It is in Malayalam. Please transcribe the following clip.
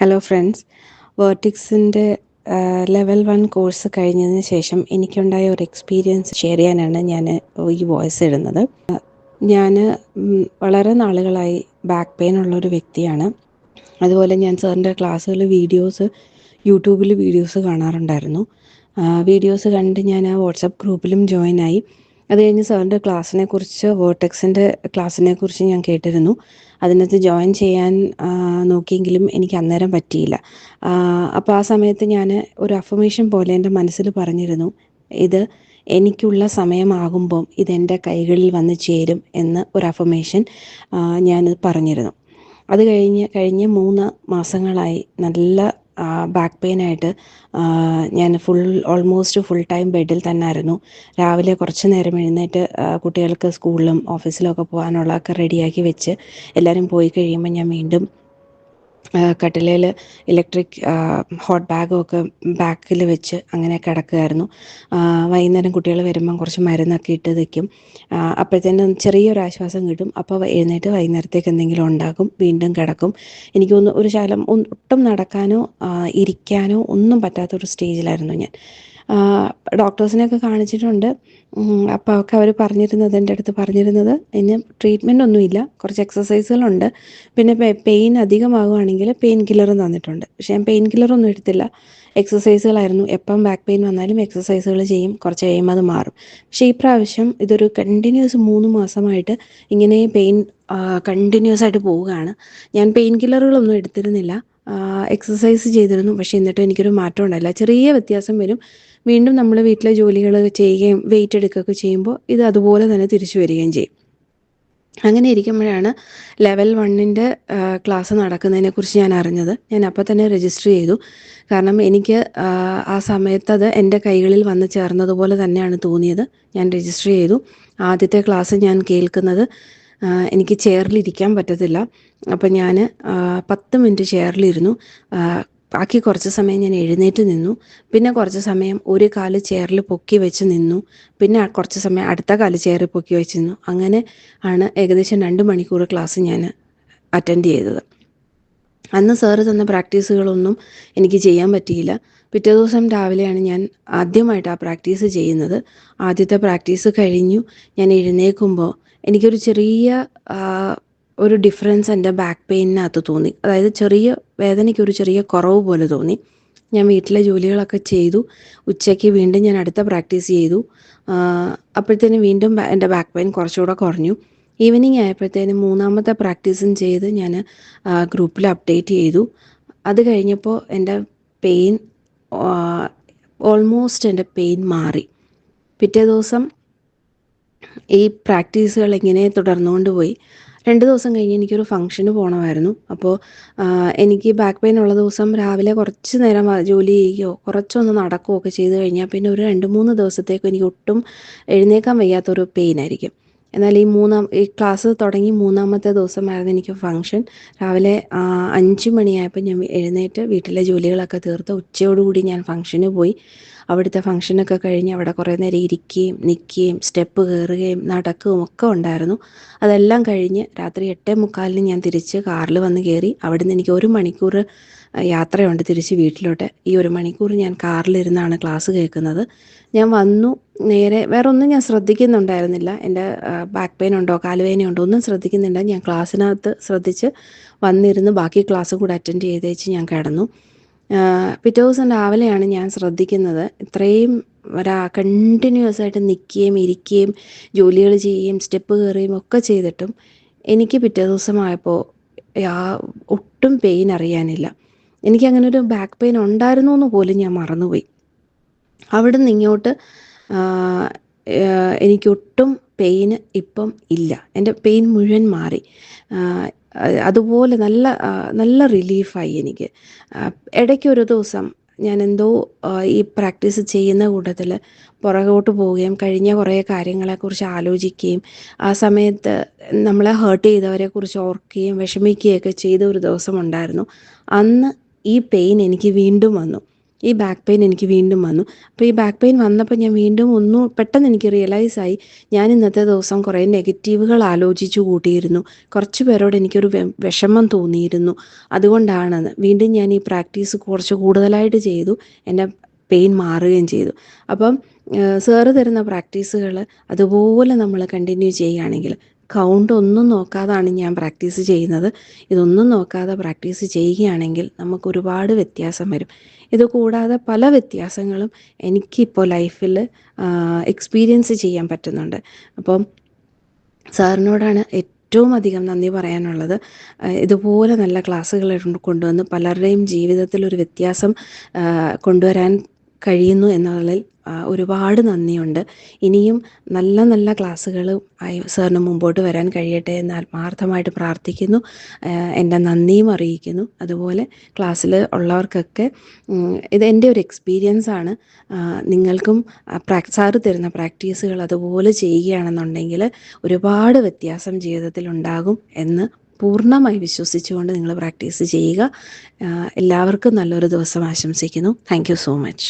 ഹലോ ഫ്രണ്ട്സ് വേർട്ടിക്സിന്റെ ലെവൽ വൺ കോഴ്സ് കഴിഞ്ഞതിന് ശേഷം എനിക്കുണ്ടായ ഒരു എക്സ്പീരിയൻസ് ഷെയർ ചെയ്യാനാണ് ഞാൻ ഈ വോയിസ് ഇടുന്നത്. ഞാൻ വളരെ നാളുകളായി ബാക്ക് പെയിൻ ഉള്ളൊരു വ്യക്തിയാണ്. അതുപോലെ ഞാൻ സാറിന്റെ ക്ലാസ്സുകൾ വീഡിയോസ് യൂട്യൂബിൽ വീഡിയോസ് കാണാറുണ്ടായിരുന്നു. വീഡിയോസ് കണ്ട് ഞാൻ ആ വാട്സപ്പ് ഗ്രൂപ്പിലും ജോയിൻ ആയി. അത് കഴിഞ്ഞ് സാറിന്റെ ക്ലാസ്സിനെ കുറിച്ച് വേർട്ടെക്സിന്റെ ക്ലാസ്സിനെ കുറിച്ച് ഞാൻ കേട്ടിരുന്നു. അതിനകത്ത് ജോയിൻ ചെയ്യാൻ നോക്കിയെങ്കിലും എനിക്ക് അന്നേരം പറ്റിയില്ല. അപ്പോൾ ആ സമയത്ത് ഞാൻ ഒരു അഫർമേഷൻ പോലെ എന്റെ മനസ്സിൽ പറഞ്ഞിരുന്നു. ഇത് എനിക്കുള്ള സമയമാകുമ്പം ഇതെന്റെ കൈകളിൽ വന്ന് ചേരും എന്ന് ഒരു അഫർമേഷൻ ഞാൻ പറഞ്ഞിരുന്നു. അത് കഴിഞ്ഞ് കഴിഞ്ഞ് മൂന്ന് മാസങ്ങളായി നല്ല ബാക്ക് പെയിൻ ആയിട്ട് ഞാൻ ഫുൾ ഓൾമോസ്റ്റ് ഫുൾ ടൈം ബെഡിൽ തന്നെ ആയിരുന്നു. രാവിലെ കുറച്ച് നേരം എഴുന്നേറ്റ് കുട്ടികൾക്ക് സ്കൂളിലും ഓഫീസിലും ഒക്കെ പോകാനുള്ളതൊക്കെ റെഡിയാക്കി വെച്ച് എല്ലാവരും പോയി കഴിയുമ്പോൾ ഞാൻ വീണ്ടും കട്ടിലയിൽ ഇലക്ട്രിക് ഹോട്ട് ബാഗും ഒക്കെ ബാക്കിൽ വെച്ച് അങ്ങനെ കിടക്കുമായിരുന്നു വൈകുന്നേരം കുട്ടികൾ വരുമ്പം കുറച്ച് മരുന്നൊക്കെ ഇട്ട് വയ്ക്കും അപ്പോഴത്തേനും ചെറിയൊരു ആശ്വാസം കിട്ടും. അപ്പോൾ എഴുന്നേറ്റ് വൈകുന്നേരത്തേക്ക് എന്തെങ്കിലും ഉണ്ടാക്കും വീണ്ടും കിടക്കും. എനിക്കൊന്ന് ഒരു ശകലം ഒട്ടും നടക്കാനോ ഇരിക്കാനോ ഒന്നും പറ്റാത്തൊരു സ്റ്റേജിലായിരുന്നു ഞാൻ. ഡോക്ടേഴ്സിനെയൊക്കെ കാണിച്ചിട്ടുണ്ട്. അപ്പോൾ ഒക്കെ അവർ പറഞ്ഞിരുന്നത് എന്റെ അടുത്ത് പറഞ്ഞിരുന്നത്. ഇനി ട്രീറ്റ്മെന്റ് ഒന്നുമില്ല. കുറച്ച് എക്സസൈസുകളുണ്ട് പിന്നെ പെയിൻ അധികമാകുവാണെങ്കിൽ പെയിൻ കില്ലറും തന്നിട്ടുണ്ട്. പക്ഷേ ഞാൻ പെയിൻ കില്ലറൊന്നും എടുത്തില്ല. എക്സസൈസുകളായിരുന്നു എപ്പം ബാക്ക് പെയിൻ വന്നാലും എക്സസൈസുകൾ ചെയ്യും. കുറച്ച് കഴിയുമ്പോൾ അത് മാറും. പക്ഷേ ഈ പ്രാവശ്യം ഇതൊരു കണ്ടിന്യൂസ് മൂന്ന് മാസമായിട്ട് ഇങ്ങനെ പെയിൻ കണ്ടിന്യൂസ് ആയിട്ട് പോവുകയാണ്. ഞാൻ പെയിൻ കില്ലറുകളൊന്നും എടുത്തിരുന്നില്ല. എക്സസൈസ് ചെയ്തിരുന്നു. പക്ഷെ എന്നിട്ടും എനിക്കൊരു മാറ്റം ഉണ്ടായില്ല. ചെറിയ വ്യത്യാസം വരും. വീണ്ടും നമ്മൾ വീട്ടിലെ ജോലികൾ ചെയ്യുകയും വെയിറ്റ് എടുക്കുകയൊക്കെ ചെയ്യുമ്പോൾ ഇത് അതുപോലെ തന്നെ തിരിച്ചു വരികയും ചെയ്യും. അങ്ങനെ ഇരിക്കുമ്പോഴാണ് ലെവൽ വണ്ണിന്റെ ക്ലാസ് നടക്കുന്നതിനെ കുറിച്ച് ഞാൻ അറിഞ്ഞത്. ഞാൻ അപ്പോൾ തന്നെ രജിസ്റ്റർ ചെയ്തു. കാരണം എനിക്ക് ആ സമയത്ത് അത് എന്റെ കൈകളിൽ വന്ന് ചേർന്നതുപോലെ തന്നെയാണ് തോന്നിയത്. ഞാൻ രജിസ്റ്റർ ചെയ്തു. ആദ്യത്തെ ക്ലാസ് ഞാൻ കേൾക്കുന്നത് എനിക്ക് ചെയറിലിരിക്കാൻ പറ്റത്തില്ല. അപ്പം ഞാൻ പത്ത് മിനിറ്റ് ചെയറിലിരുന്നു ബാക്കി കുറച്ച് സമയം ഞാൻ എഴുന്നേറ്റ് നിന്നു. പിന്നെ കുറച്ച് സമയം ഒരു കാൽ ചെയറിൽ പൊക്കി വെച്ച് നിന്നു. പിന്നെ കുറച്ച് സമയം അടുത്ത കാൽ ചെയറിൽ പൊക്കി വെച്ച് നിന്നു. അങ്ങനെ ആണ് ഏകദേശം രണ്ട് മണിക്കൂർ ക്ലാസ് ഞാൻ അറ്റൻഡ് ചെയ്തത്. അന്ന് സാറ് തന്ന പ്രാക്ടീസുകളൊന്നും എനിക്ക് ചെയ്യാൻ പറ്റിയില്ല. പിറ്റേ ദിവസം രാവിലെയാണ് ഞാൻ ആദ്യമായിട്ട് ആ പ്രാക്ടീസ് ചെയ്യുന്നത്. ആദ്യത്തെ പ്രാക്ടീസ് കഴിഞ്ഞു. ഞാൻ എഴുന്നേൽക്കുമ്പോൾ എനിക്കൊരു ചെറിയ ഒരു ഡിഫറൻസ് എന്റെ ബാക്ക് പെയിനകത്ത് തോന്നി. അതായത് ചെറിയ വേദനയ്ക്ക് ഒരു ചെറിയ കുറവ് പോലെ തോന്നി. ഞാൻ വീട്ടിലെ ജോലികളൊക്കെ ചെയ്തു. ഉച്ചയ്ക്ക് വീണ്ടും ഞാൻ അടുത്ത പ്രാക്ടീസ് ചെയ്തു. അപ്പോഴത്തേനും വീണ്ടും എന്റെ ബാക്ക് പെയിൻ കുറച്ചുകൂടെ കുറഞ്ഞു. ഈവനിങ് ആയപ്പോഴത്തേനും മൂന്നാമത്തെ പ്രാക്ടീസും ചെയ്ത് ഞാൻ ഗ്രൂപ്പിൽ അപ്ഡേറ്റ് ചെയ്തു. അത് കഴിഞ്ഞപ്പോൾ എന്റെ പെയിൻ ഓൾമോസ്റ്റ് എന്റെ പെയിൻ മാറി. പിറ്റേ ദിവസം ഈ പ്രാക്ടീസുകൾ ഇങ്ങനെ തുടർന്നുകൊണ്ട് പോയി. രണ്ട് ദിവസം കഴിഞ്ഞ് എനിക്കൊരു ഫംഗ്ഷന് പോകണമായിരുന്നു അപ്പോൾ എനിക്ക് ബാക്ക് പെയിൻ ഉള്ള ദിവസം രാവിലെ കുറച്ച് നേരം ജോലി ചെയ്യുകയോ കുറച്ചൊന്ന് നടക്കുകയോ ഒക്കെ ചെയ്ത് കഴിഞ്ഞാൽ പിന്നെ ഒരു രണ്ട് മൂന്ന് ദിവസത്തേക്ക് എനിക്ക് ഒട്ടും എഴുന്നേക്കാൻ വയ്യാത്തൊരു പെയിൻ ആയിരിക്കും. എന്നാൽ ഈ മൂന്നാം ഈ ക്ലാസ് തുടങ്ങി മൂന്നാമത്തെ ദിവസമായിരുന്നു എനിക്ക് ഫംഗ്ഷൻ. രാവിലെ അഞ്ച് മണിയായപ്പോൾ ഞാൻ എഴുന്നേറ്റ് വീട്ടിലെ ജോലികളൊക്കെ തീർത്ത് ഉച്ചയോടുകൂടി ഞാൻ ഫംഗ്ഷന് പോയി. അവിടുത്തെ ഫംഗ്ഷനൊക്കെ കഴിഞ്ഞ് അവിടെ കുറേ നേരം ഇരിക്കുകയും നിൽക്കുകയും സ്റ്റെപ്പ് കയറുകയും നടക്കുകയും ഒക്കെ ഉണ്ടായിരുന്നു. അതെല്ലാം കഴിഞ്ഞ് രാത്രി എട്ടേ മുക്കാലിന് ഞാൻ തിരിച്ച് കാറിൽ വന്ന് കയറി അവിടുന്ന് എനിക്ക് ഒരു മണിക്കൂർ യാത്രയുണ്ട് തിരിച്ച് വീട്ടിലോട്ട്. ഈ ഒരു മണിക്കൂർ ഞാൻ കാറിലിരുന്നാണ് ക്ലാസ് കേൾക്കുന്നത്. ഞാൻ വന്നു നേരെ വേറെ ഒന്നും ഞാൻ ശ്രദ്ധിക്കുന്നുണ്ടായിരുന്നില്ല. എന്റെ ബാക്ക് പെയിൻ ഉണ്ടോ കാലുവേദനയുണ്ടോ ഒന്നും ശ്രദ്ധിക്കുന്നില്ല. ഞാൻ ക്ലാസ്സിനകത്ത് ശ്രദ്ധിച്ച് വന്നിരുന്ന് ബാക്കി ക്ലാസ് കൂടെ അറ്റൻഡ് ചെയ്തേച്ച് ഞാൻ കിടന്നു. പിറ്റേ ദിവസം രാവിലെയാണ് ഞാൻ ശ്രദ്ധിക്കുന്നത്. ഇത്രയും ഒരാ കണ്ടിന്യൂസ് ആയിട്ട് നിൽക്കുകയും ഇരിക്കുകയും ജോലികൾ ചെയ്യുകയും സ്റ്റെപ്പ് കയറുകയും ഒക്കെ ചെയ്തിട്ടും എനിക്ക് പിറ്റേ ദിവസമായപ്പോൾ ഒട്ടും പെയിൻ അറിയാനില്ല. എനിക്ക് അങ്ങനെ ഒരു ബാക്ക് പെയിൻ ഉണ്ടായിരുന്നു എന്ന് പോലും ഞാൻ മറന്നുപോയി. അവിടെ നിന്ന് ഇങ്ങോട്ട് എനിക്കൊട്ടും പെയിന് ഇപ്പം ഇല്ല. എന്റെ പെയിൻ മുഴുവൻ മാറി. അതുപോലെ നല്ല നല്ല റിലീഫായി എനിക്ക്. ഇടയ്ക്കൊരു ദിവസം ഞാൻ എന്തോ ഈ പ്രാക്ടീസ് ചെയ്യുന്ന കൂട്ടത്തിൽ പുറകോട്ട് പോവുകയും കഴിഞ്ഞ കുറേ കാര്യങ്ങളെക്കുറിച്ച് ആലോചിക്കുകയും ആ സമയത്ത് നമ്മളെ ഹേർട്ട് ചെയ്തവരെക്കുറിച്ച് ഓർക്കുകയും വിഷമിക്കുകയൊക്കെ ചെയ്ത ഒരു ദിവസം ഉണ്ടായിരുന്നു. അന്ന് ഈ പെയിൻ എനിക്ക് വീണ്ടും വന്നു. ഈ ബാക്ക് പെയിൻ എനിക്ക് വീണ്ടും വന്നു. അപ്പോൾ ഈ ബാക്ക് പെയിൻ വന്നപ്പോൾ ഞാൻ വീണ്ടും ഒന്നും പെട്ടെന്ന് എനിക്ക് റിയലൈസ് ആയി. ഞാൻ ഇന്നത്തെ ദിവസം കുറേ നെഗറ്റീവുകൾ ആലോചിച്ചു കൂട്ടിയിരുന്നു. കുറച്ച് പേരോട് എനിക്കൊരു വിഷമം തോന്നിയിരുന്നു. അതുകൊണ്ടാണെന്ന് വീണ്ടും ഞാൻ ഈ പ്രാക്ടീസ് കുറച്ച് കൂടുതലായിട്ട് ചെയ്തു. എന്റെ പെയിൻ മാറുകയും ചെയ്തു. അപ്പം സാറ് തരുന്ന പ്രാക്ടീസുകൾ അതുപോലെ നമ്മൾ കണ്ടിന്യൂ ചെയ്യുകയാണെങ്കിൽ കൗണ്ട് ഒന്നും നോക്കാതാണ് ഞാൻ പ്രാക്ടീസ് ചെയ്യുന്നത്. ഇതൊന്നും നോക്കാതെ പ്രാക്ടീസ് ചെയ്യുകയാണെങ്കിൽ നമുക്ക് ഒരുപാട് വ്യത്യാസം വരും. ഇത് കൂടാതെ പല വ്യത്യാസങ്ങളും എനിക്കിപ്പോൾ ലൈഫിൽ എക്സ്പീരിയൻസ് ചെയ്യാൻ പറ്റുന്നുണ്ട്. അപ്പം സാറിനോടാണ് ഏറ്റവും അധികം നന്ദി പറയാനുള്ളത്. ഇതുപോലെ നല്ല ക്ലാസ്സുകൾ കൊണ്ടുവന്ന് പലരുടെയും ജീവിതത്തിൽ ഒരു വ്യത്യാസം കൊണ്ടുവരാൻ കഴിയുന്നു എന്നുള്ളതിൽ ഒരുപാട് നന്ദിയുണ്ട്. ഇനിയും നല്ല നല്ല ക്ലാസ്സുകൾ ആയി സാറിന് മുമ്പോട്ട് വരാൻ കഴിയട്ടെ എന്ന് ആത്മാർത്ഥമായിട്ട് പ്രാർത്ഥിക്കുന്നു. എന്റെ നന്ദിയും അറിയിക്കുന്നു. അതുപോലെ ക്ലാസ്സിൽ ഉള്ളവർക്കൊക്കെ ഇത് എന്റെ ഒരു എക്സ്പീരിയൻസ് ആണ്. നിങ്ങൾക്കും സാറ് തരുന്ന പ്രാക്ടീസുകൾ അതുപോലെ ചെയ്യുകയാണെന്നുണ്ടെങ്കിൽ ഒരുപാട് വ്യത്യാസം ജീവിതത്തിൽ ഉണ്ടാകും എന്ന് പൂർണമായി വിശ്വസിച്ചുകൊണ്ട് നിങ്ങൾ പ്രാക്ടീസ് ചെയ്യുക. എല്ലാവർക്കും നല്ലൊരു ദിവസം ആശംസിക്കുന്നു. Thank so much